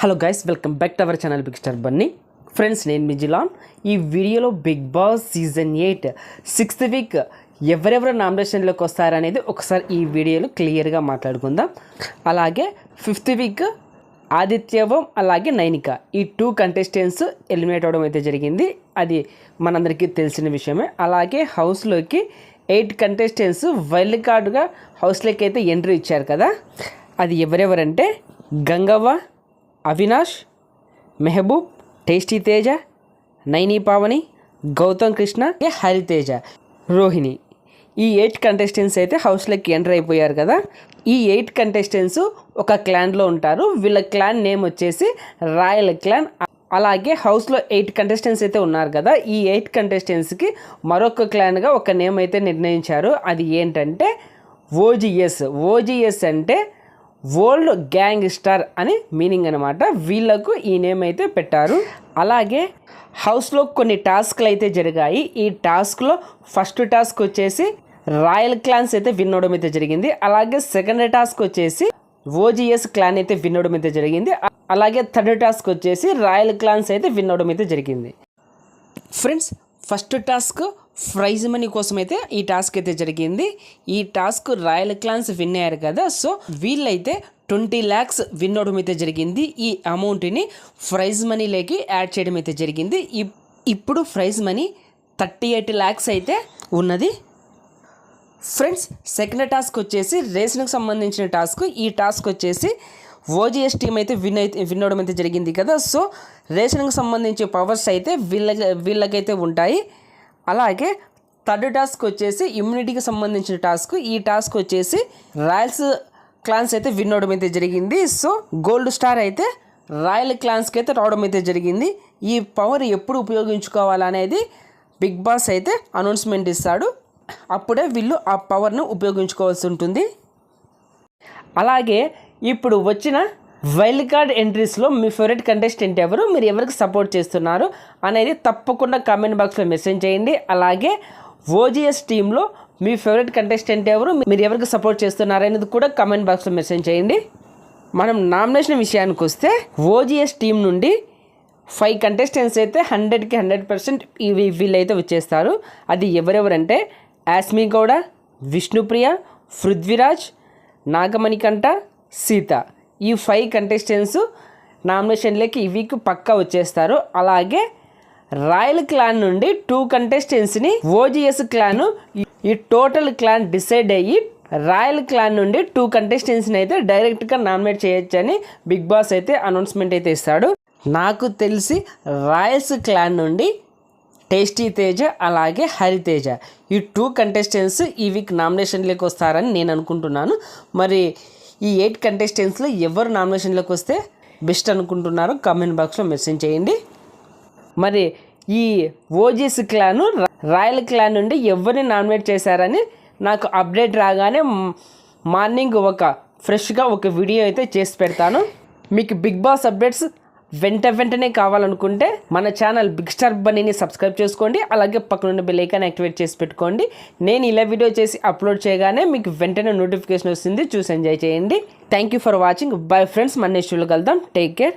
Hello guys welcome back to our channel Big Star Bunny friends నేను మిజిలాన్ ఈ వీడియోలో Bigg Boss season eight sixth week ఎవరెవరు నామినేషన్లోకి వస్తారనేది ఒకసారి ఈ వీడియోలో క్లియర్గా మాట్లాడుకుందాం. అలాగే ఫిఫ్త్ వీక్ ఆదిత్యవం అలాగే నైనిక. ఈ టూ కంటెస్టెంట్స్ ఎలిమినేట్ అవ్వడం అయితే జరిగింది. అది మనందరికీ తెలిసిన విషయమే. అలాగే హౌస్లోకి ఎయిట్ కంటెస్టెంట్స్ వైల్డ్ కార్డుగా హౌస్లోకి అయితే ఎంట్రీ ఇచ్చారు కదా. అది ఎవరెవరంటే గంగవ్వ అవినాష్ మెహబూబ్ టేస్టీ తేజ నైని పావని గౌతమ్ కృష్ణ హరితేజ రోహిణి. ఈ ఎయిట్ కంటెస్టెంట్స్ అయితే హౌస్లోకి ఎంటర్ అయిపోయారు కదా. ఈ ఎయిట్ కంటెస్టెంట్స్ ఒక క్లాన్లో ఉంటారు. వీళ్ళ క్లాన్ నేమ్ వచ్చేసి రాయల్ క్లాన్ అలాగే హౌస్లో ఎయిట్ కంటెస్టెంట్స్ అయితే ఉన్నారు కదా. ఈ ఎయిట్ కంటెస్టెంట్స్కి మరొక క్లాన్గా ఒక నేమ్ అయితే నిర్ణయించారు. అది ఏంటంటే ఓజిఎస్ ఓజిఎస్ అంటే వరల్డ్ గ్యాంగ్ స్టార్ అని మీనింగ్ అనమాట వీళ్ళకు ఈ నేమ్ అయితే పెట్టారు. అలాగే హౌస్లో కొన్ని టాస్క్లు అయితే జరిగాయి. ఈ టాస్క్లో ఫస్ట్ టాస్క్ వచ్చేసి రాయల్ క్లాన్స్ అయితే విన్నవడం అయితే జరిగింది. అలాగే సెకండ్ టాస్క్ వచ్చేసి ఓజిఎస్ క్లాన్ అయితే విన్నవడం అయితే జరిగింది. అలాగే థర్డ్ టాస్క్ వచ్చేసి రాయల్ క్లాన్స్ అయితే విన్నవడం అయితే జరిగింది. Friends first task prize money కోసం అయితే ఈ టాస్క్ అయితే జరిగింది. ఈ టాస్క్ రాయల్ క్లాన్స్ విన్ అయ్యారు కదా సో వీళ్ళైతే ట్వంటీ ల్యాక్స్ విన్ అవడం అయితే జరిగింది. ఈ అమౌంట్ని ప్రైజ్ మనీలోకి యాడ్ చేయడం అయితే జరిగింది. ఇప్- ఇప్పుడు prize money thirty eight lakhs అయితే ఉన్నది. ఫ్రెండ్స్ సెకండ్ టాస్క్ వచ్చేసి రేసింగ్కి సంబంధించిన టాస్క్. ఈ టాస్క్ వచ్చేసి ఓజిఎస్ టీమ్ అయితే విన్ అయితే విన్ అవడం అయితే జరిగింది కదా సో రేషన్కి సంబంధించి పవర్స్ అయితే వీళ్ళ వీళ్ళకైతే ఉంటాయి. అలాగే థర్డ్ టాస్క్ వచ్చేసి ఇమ్యూనిటీకి సంబంధించిన టాస్క్. ఈ టాస్క్ వచ్చేసి రాయల్స్ క్లాన్స్ అయితే విన్ అవడం అయితే జరిగింది. సో గోల్డ్ స్టార్ అయితే రాయల్ క్లాన్స్కి అయితే రావడం అయితే జరిగింది. ఈ పవర్ ఎప్పుడు ఉపయోగించుకోవాలనేది బిగ్ బాస్ అయితే అనౌన్స్మెంట్ ఇస్తాడు. అప్పుడే వీళ్ళు ఆ పవర్ను ఉపయోగించుకోవాల్సి ఉంటుంది. అలాగే ఇప్పుడు వచ్చిన వైల్డ్ కార్డ్ ఎంట్రీస్లో మీ ఫేవరెట్ కంటెస్టెంట్ ఎవరు? మీరు ఎవరికి సపోర్ట్ చేస్తున్నారు? అనేది తప్పకుండా కామెంట్ బాక్స్లో మెసేజ్ చేయండి. అలాగే ఓజిఎస్ టీంలో మీ ఫేవరెట్ కంటెస్టెంట్ ఎవరు? మీరు ఎవరికి సపోర్ట్ చేస్తున్నారు అనేది కూడా కామెంట్ బాక్స్లో మెసేజ్ చేయండి. మనం నామినేషన్ విషయానికి వస్తే ఓజిఎస్ టీం నుండి ఫైవ్ కంటెస్టెంట్స్ అయితే హండ్రెడ్కి హండ్రెడ్ పర్సెంట్ ఇవి వీళ్ళైతే వచ్చేస్తారు. అది ఎవరెవరంటే యాస్మి గౌడ విష్ణుప్రియ పృథ్వీరాజ్ నాగమణికంఠ సీత. ఈ ఫైవ్ కంటెస్టెంట్స్ నామినేషన్లకి ఈ వీక్ పక్కా వచ్చేస్తారు. అలాగే రాయల్ క్లాన్ నుండి టూ కంటెస్టెంట్స్ని ఓజిఎస్ క్లాన్ ఈ టోటల్ క్లాన్ డిసైడ్ అయ్యి రాయల్ క్లాన్ నుండి టూ కంటెస్టెంట్స్ని అయితే డైరెక్ట్గా నామినేట్ చేయొచ్చని బిగ్ బాస్ అయితే అనౌన్స్మెంట్ అయితే ఇస్తాడు. నాకు తెలిసి రాయల్స్ క్లాన్ నుండి టేస్టీ తేజ అలాగే హరితేజ ఈ టూ కంటెస్టెంట్స్ ఈ వీక్ నామినేషన్లోకి వస్తారని నేను అనుకుంటున్నాను. మరి ఈ ఎయిట్ కంటెస్టెంట్స్లో ఎవరు నామినేషన్లోకి వస్తే బెస్ట్ అనుకుంటున్నారో కామెంట్ బాక్స్లో మెసేజ్ చేయండి. మరి ఈ ఓజీస్ క్లాను రాయల్ క్లాన్ నుండి ఎవరిని నామినేట్ చేశారని నాకు అప్డేట్ రాగానే మార్నింగ్ ఒక ఫ్రెష్గా ఒక వీడియో అయితే చేసి పెడతాను. మీకు బిగ్ బాస్ అప్డేట్స్ వెంట వెంటనే కావాలనుకుంటే మన ఛానల్ బిగ్ స్టార్ బనీని సబ్స్క్రైబ్ చేసుకోండి అలాగే పక్కనున్న బెల్ ఐకాన్ యాక్టివేట్ చేసి పెట్టుకోండి. నేను ఇలా వీడియో చేసి అప్లోడ్ చేయగానే మీకు వెంటనే నోటిఫికేషన్ వస్తుంది చూసి ఎంజాయ్ చేయండి. Thank you for watching bye friends మన నెక్స్ట్ కలుద్దాం. Take care